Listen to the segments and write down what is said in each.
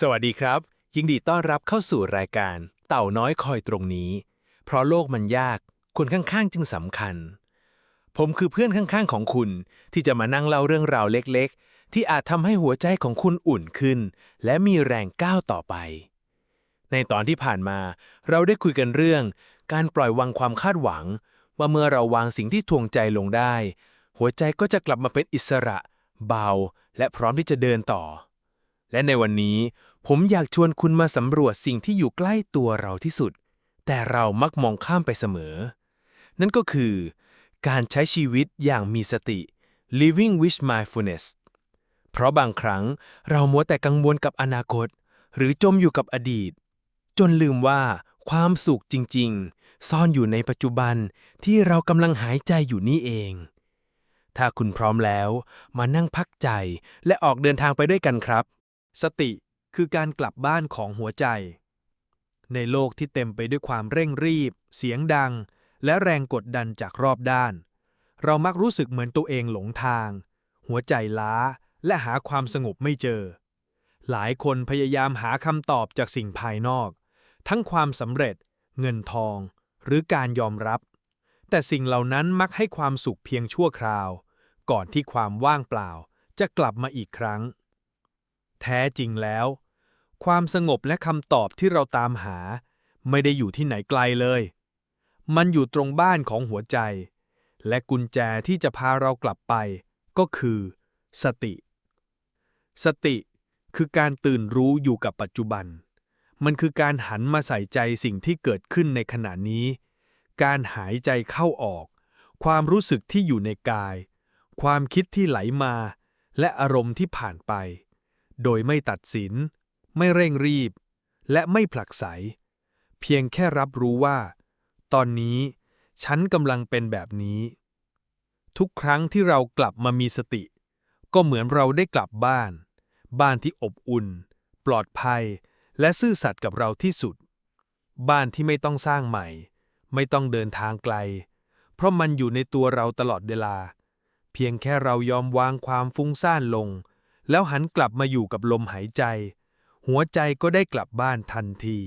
สวัสดีครับ ยินดีต้อนรับเข้าสู่รายการ เต่าน้อยคอยตรงนี้ เพราะโลกมันยาก คนข้างๆ จึงสำคัญ ผมคือเพื่อนข้างๆ ของคุณ ที่จะมานั่งเล่าเรื่องราวเล็กๆ ที่อาจทำให้หัวใจของคุณอุ่นขึ้น และมีแรงก้าวต่อไป ในตอนที่ผ่านมา เราได้คุยกันเรื่อง การปล่อยวางความคาดหวัง ว่าเมื่อเราวางสิ่งที่ทวงใจลงได้ หัวใจก็จะกลับมาเป็นอิสระ เบา และพร้อมที่จะเดินต่อ และในวันนี้ผมอยากชวนคุณมาสำรวจสิ่งที่อยู่ใกล้ตัวเราที่สุด แต่เรามักมองข้ามไปเสมอ นั่นก็คือ การใช้ชีวิตอย่างมีสติ living with mindfulness เพราะบางครั้งเรามัวแต่กังวลกับอนาคต หรือจมอยู่กับอดีต จนลืมว่าความสุขจริง ๆ ซ่อนอยู่ในปัจจุบันที่เรากำลังหายใจอยู่นี่เอง ถ้าคุณพร้อมแล้ว มานั่งพักใจและออกเดินทางไปด้วยกันครับ สติคือการกลับบ้านของหัวใจ ในโลกที่เต็มไปด้วยความเร่งรีบ เสียงดัง และแรงกดดันจากรอบด้าน เรามักรู้สึกเหมือนตัวเองหลงทาง หัวใจล้าและหาความสงบไม่เจอ หลายคนพยายามหาคำตอบจากสิ่งภายนอก ทั้งความสำเร็จ เงินทอง หรือการยอมรับ แต่สิ่งเหล่านั้นมักให้ความสุขเพียงชั่วคราว ก่อนที่ความว่างเปล่าจะกลับมาอีกครั้ง แท้จริงแล้ว ความสงบและคำตอบที่เราตามหา ไม่ได้อยู่ที่ไหนไกลเลย มันอยู่ตรงบ้านของหัวใจ และกุญแจที่จะพาเรากลับไป ก็คือ สติ สติคือการตื่นรู้อยู่กับปัจจุบัน มันคือการหันมาใส่ใจสิ่งที่เกิดขึ้นในขณะนี้ การหายใจเข้าออก ความรู้สึกที่อยู่ในกาย ความคิดที่ไหลมา และอารมณ์ที่ผ่านไป โดยไม่ตัดสิน ไม่เร่งรีบ และไม่ผลักไส เพียงแค่รับรู้ว่า ตอนนี้ฉันกำลังเป็นแบบนี้ ทุกครั้งที่เรากลับมามีสติ ก็เหมือนเราได้กลับบ้าน บ้านที่อบอุ่น ปลอดภัย และซื่อสัตย์กับเราที่สุด บ้านที่ไม่ต้องสร้างใหม่ ไม่ต้องเดินทางไกล เพราะมันอยู่ในตัวเราตลอดเวลา เพียงแค่เรายอมวางความฟุ้งซ่านลง แล้วหันกลับมาอยู่กับลมหายใจ หัวใจก็ได้กลับบ้านทันที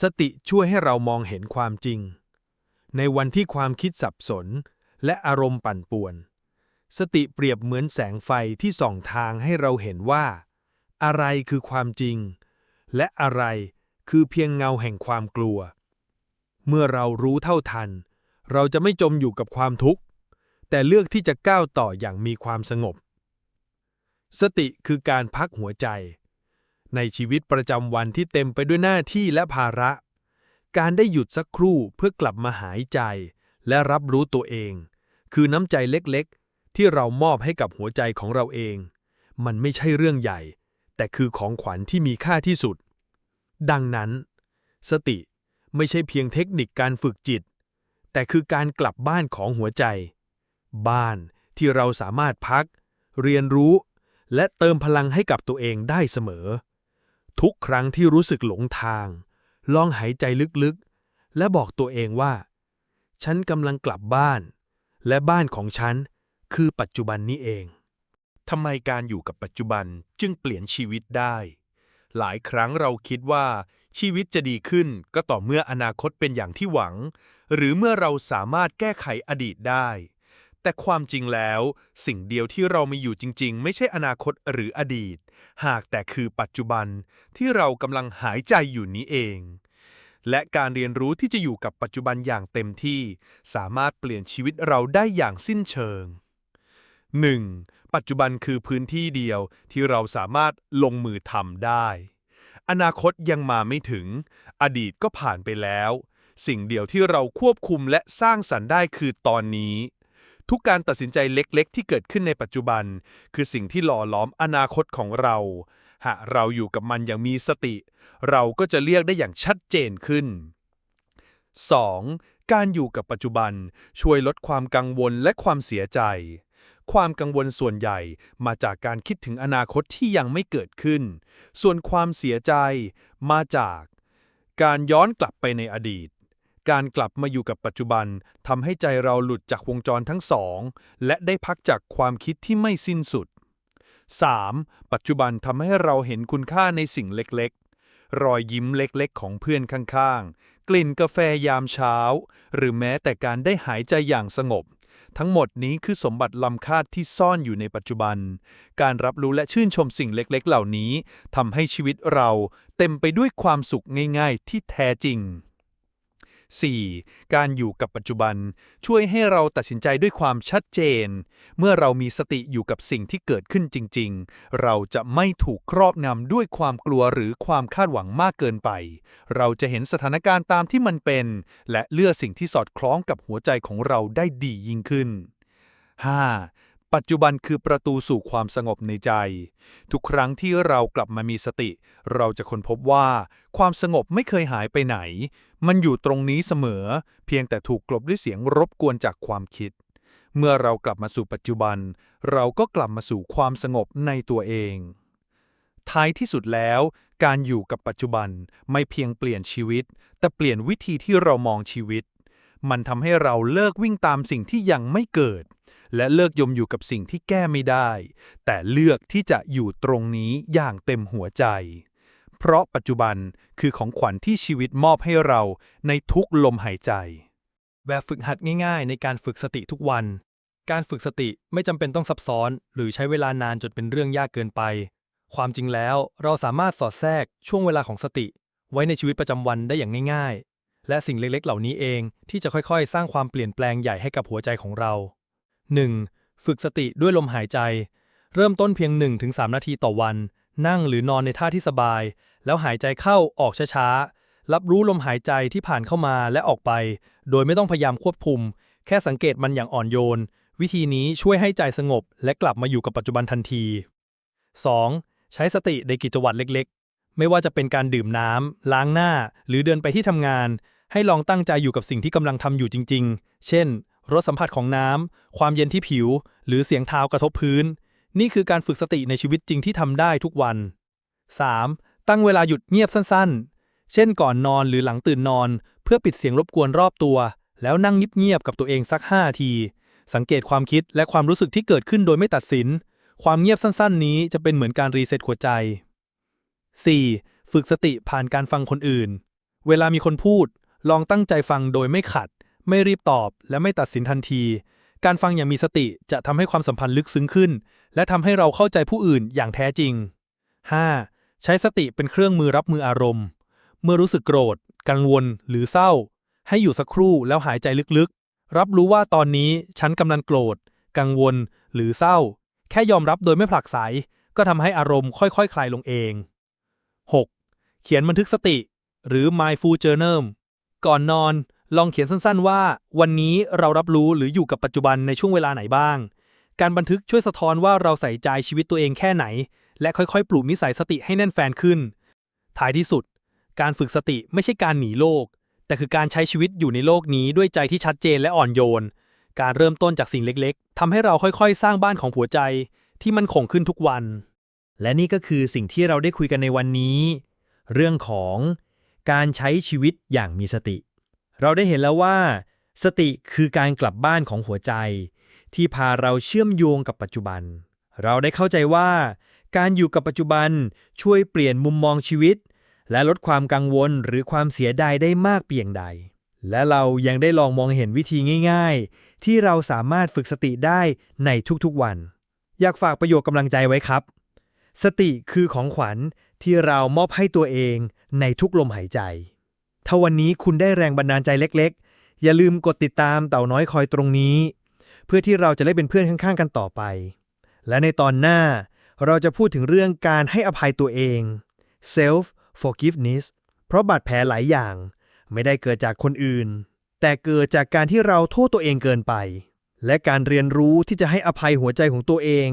สติช่วยให้เรามองเห็นความจริง ในวันที่ความคิดสับสน และอารมณ์ปั่นป่วน สติเปรียบเหมือนแสงไฟที่ส่องทางให้เราเห็นว่า อะไรคือความจริง และอะไรคือเพียงเงาแห่งความกลัว เมื่อเรารู้เท่าทัน เราจะไม่จมอยู่กับความทุกข์ แต่เลือกที่จะก้าวต่ออย่างมีความสงบ สติคือการพักหัวใจ ในชีวิตประจำวันที่เต็มไปด้วยหน้าที่และภาระ การได้หยุดสักครู่เพื่อกลับมาหายใจ และรับรู้ตัวเอง คือน้ำใจเล็กๆ ที่เรามอบให้กับหัวใจของเราเอง มันไม่ใช่เรื่องใหญ่ แต่คือของขวัญที่มีค่าที่สุด ดังนั้น สติไม่ใช่เพียงเทคนิคการฝึกจิต แต่คือการกลับบ้านของหัวใจ บ้านที่เราสามารถพัก เรียนรู้ และเติมพลังให้กับตัวเองได้เสมอ ทุกครั้งที่รู้สึกหลงทาง ลองหายใจลึกๆ และบอกตัวเองว่า ฉันกำลังกลับบ้าน และบ้านของฉันคือปัจจุบันนี้เองทำไมการอยู่กับปัจจุบันจึงเปลี่ยนชีวิตได้ หลายครั้งเราคิดว่า ชีวิตจะดีขึ้นก็ต่อเมื่ออนาคตเป็นอย่างที่หวัง หรือเมื่อเราสามารถแก้ไขอดีตได้ แต่ความจริงแล้ว สิ่งเดียวที่เรามีอยู่จริง ๆ ไม่ใช่อนาคตหรืออดีต หากแต่คือปัจจุบันที่เรากำลังหายใจอยู่นี้เอง และการเรียนรู้ที่จะอยู่กับปัจจุบันอย่างเต็มที่ สามารถเปลี่ยนชีวิตเราได้อย่างสิ้นเชิง 1. ปัจจุบันคือพื้นที่เดียวที่เราสามารถลงมือทำได้ อนาคตยังมาไม่ถึง อดีตก็ผ่านไปแล้ว สิ่งเดียวที่เราควบคุมและสร้างสรรค์ได้คือตอนนี้ ทุกการตัดสินใจเล็กๆ ที่เกิดขึ้นในปัจจุบัน คือสิ่งที่หล่อล้อมอนาคตของเรา หากเราอยู่กับมันอย่างมีสติ เราก็จะเรียกได้อย่างชัดเจนขึ้น 2. การอยู่กับปัจจุบันช่วยลดความกังวลและความเสียใจ ความกังวลส่วนใหญ่มาจากการคิดถึงอนาคตที่ยังไม่เกิดขึ้น ส่วนความเสียใจมาจาก การย้อนกลับไปในอดีต การกลับมาอยู่กับปัจจุบันทำให้ใจเราหลุดจากวงจรทั้งสอง และได้พักจากความคิดที่ไม่สิ้นสุด 3. ปัจจุบันทำให้เราเห็นคุณค่าในสิ่งเล็กๆ รอยยิ้มเล็กๆ ของเพื่อนข้างๆ กลิ่นกาแฟยามเช้า หรือแม้แต่การได้หายใจอย่างสงบ ทั้งหมดนี้คือสมบัติล้ำค่าที่ซ่อนอยู่ในปัจจุบัน การรับรู้และชื่นชมสิ่งเล็กๆ เหล่านี้ทำให้ชีวิตเราเต็มไปด้วยความสุขง่าย ๆ ที่แท้จริง 4. การอยู่กับปัจจุบัน ช่วยให้เราตัดสินใจด้วยความชัดเจน เมื่อเรามีสติอยู่กับสิ่งที่เกิดขึ้นจริง ๆ เราจะไม่ถูกครอบงำด้วยความกลัวหรือความคาดหวังมากเกินไป เราจะเห็นสถานการณ์ตามที่มันเป็น และเลือกสิ่งที่สอดคล้องกับหัวใจของเราได้ดียิ่งขึ้น 5. ปัจจุบันคือประตูสู่ความสงบในใจ ทุกครั้งที่เรากลับมามีสติ เราจะค้นพบว่า ความสงบไม่เคยหายไปไหน มันอยู่ตรงนี้เสมอ เพียงแต่ถูกกลบด้วยเสียงรบกวนจากความคิด เมื่อเรากลับมาสู่ปัจจุบัน เราก็กลับมาสู่ความสงบในตัวเอง ท้ายที่สุดแล้ว การอยู่กับปัจจุบันไม่เพียงเปลี่ยนชีวิต แต่เปลี่ยนวิธีที่เรามองชีวิต มันทำให้เราเลิกวิ่งตามสิ่งที่ยังไม่เกิด และเลิกยมอยู่กับสิ่งที่แก้ไม่ได้ แต่เลือกที่จะอยู่ตรงนี้อย่างเต็มหัวใจ เพราะปัจจุบันคือของขวัญที่ชีวิตมอบให้เราในทุกลมหายใจ แบบฝึกหัดง่ายๆ ในการฝึกสติทุกวัน การฝึกสติไม่จำเป็นต้องซับซ้อน หรือใช้เวลานานจนเป็นเรื่องยากเกินไป ความจริงแล้วเราสามารถสอดแทรกช่วงเวลาของสติ ไว้ในชีวิตประจำวันได้อย่างง่าย ๆ และสิ่งเล็กๆ เหล่านี้เองที่จะค่อยๆ สร้างความเปลี่ยนแปลงใหญ่ให้กับหัวใจของเรา 1. ฝึกสติด้วยลมหายใจ เริ่มต้นเพียง 1-3 นาทีต่อวัน นั่งหรือนอนในท่าที่สบาย แล้วหายใจเข้าออกช้าๆ รับรู้ลมหายใจที่ผ่านเข้ามาและออกไป โดยไม่ต้องพยายามควบคุม แค่สังเกตมันอย่างอ่อนโยน วิธีนี้ช่วยให้ใจสงบ และกลับมาอยู่กับปัจจุบันทันที 2. ใช้สติในกิจวัตรเล็กๆ ไม่ว่าจะเป็นการดื่มน้ำล้างหน้า หรือเดินไปที่ทำงาน ให้ลองตั้งใจอยู่กับสิ่งที่กำลังทำอยู่จริง ๆ เช่น รสสัมผัสของน้ำความเย็นที่ผิว หรือเสียงเท้ากระทบพื้น นี่คือการฝึกสติในชีวิตจริงที่ทำได้ทุกวัน 3. ตั้งเวลาหยุดเงียบสั้นๆ เช่นก่อนนอนหรือหลังตื่นนอน เพื่อปิดเสียงรบกวนรอบตัว แล้วนั่งเงียบๆกับตัวเองสัก5นาที สังเกตความคิดและความรู้สึกที่เกิดขึ้นโดยไม่ตัดสิน ความเงียบสั้น ๆ นี้จะเป็นเหมือนการรีเซ็ตหัวใจ 4. ฝึกสติผ่านการฟังคนอื่น เวลามีคนพูด ลองตั้งใจฟังโดยไม่ขัด ไม่รีบตอบ และไม่ตัดสินทันที การฟังอย่างมีสติจะทำให้ความสัมพันธ์ลึกซึ้งขึ้น และทำให้เราเข้าใจผู้อื่นอย่างแท้จริง 5. ใช้สติเป็นเครื่องมือรับมืออารมณ์ เมื่อรู้สึกโกรธ กังวล หรือเศร้า ให้อยู่สักครู่แล้วหายใจลึกๆ รับรู้ว่าตอนนี้ฉันกำลังโกรธ กังวล หรือเศร้า แค่ยอมรับโดยไม่ผลักไสก็ทำให้อารมณ์ค่อยๆคลายลงเอง 6. เขียนบันทึกสติ หรือ mindful journal ก่อนนอน ลองเขียนสั้นๆว่า วันนี้เรารับรู้หรืออยู่กับปัจจุบันในช่วงเวลาไหนบ้าง การบันทึกช่วยสะท้อนว่าเราใส่ใจชีวิตตัวเองแค่ไหน และค่อยๆ ปลูกนิสัยสติให้แน่นแฟนขึ้น ท้ายที่สุด การฝึกสติไม่ใช่การหนีโลก แต่คือการใช้ชีวิตอยู่ในโลกนี้ด้วยใจที่ชัดเจนและอ่อนโยน การเริ่มต้นจากสิ่งเล็กๆทำให้เราค่อยๆ สร้างบ้านของหัวใจ ที่มันคงขึ้นทุกวัน และนี่ก็คือสิ่งที่เราได้คุยกันในวันนี้ เรื่องของการใช้ชีวิตอย่างมีสติ เราได้เห็นแล้วว่า สติคือการกลับบ้านของหัวใจ ที่พาเราเชื่อมโยงกับปัจจุบัน เราได้เข้าใจว่า การอยู่กับปัจจุบันช่วยเปลี่ยนมุมมองชีวิต และลดความกังวลหรือความเสียดายได้มากเพียงใด และเรายังได้ลองมองเห็นวิธีง่าย ๆ ที่เราสามารถฝึกสติได้ในทุกๆวัน อยากฝากประโยคกำลังใจไว้ครับ สติคือของขวัญที่เรามอบให้ตัวเองในทุกลมหายใจ ถ้าวันนี้คุณได้แรงบันดาลใจเล็กๆ อย่าลืมกดติดตามเต่าน้อยคอยตรงนี้ เพื่อที่เราจะได้เป็นเพื่อนข้างๆ กันต่อไป และในตอนหน้า เราจะพูดถึงเรื่องการให้อภัยตัวเอง self forgiveness เพราะบาดแผลหลายอย่าง ไม่ได้เกิดจากคนอื่น แต่เกิดจากการที่เราโทษตัวเองเกินไป และการเรียนรู้ที่จะให้อภัยหัวใจของตัวเอง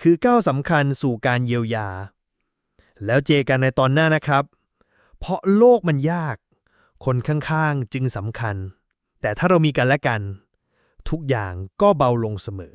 คือก้าวสำคัญสู่การเยียวยา แล้วเจอกันในตอนหน้านะครับ เพราะโลกมันยาก คนข้างๆจึงสำคัญ แต่ถ้าเรามีกันและกัน ทุกอย่างก็เบาลงเสมอ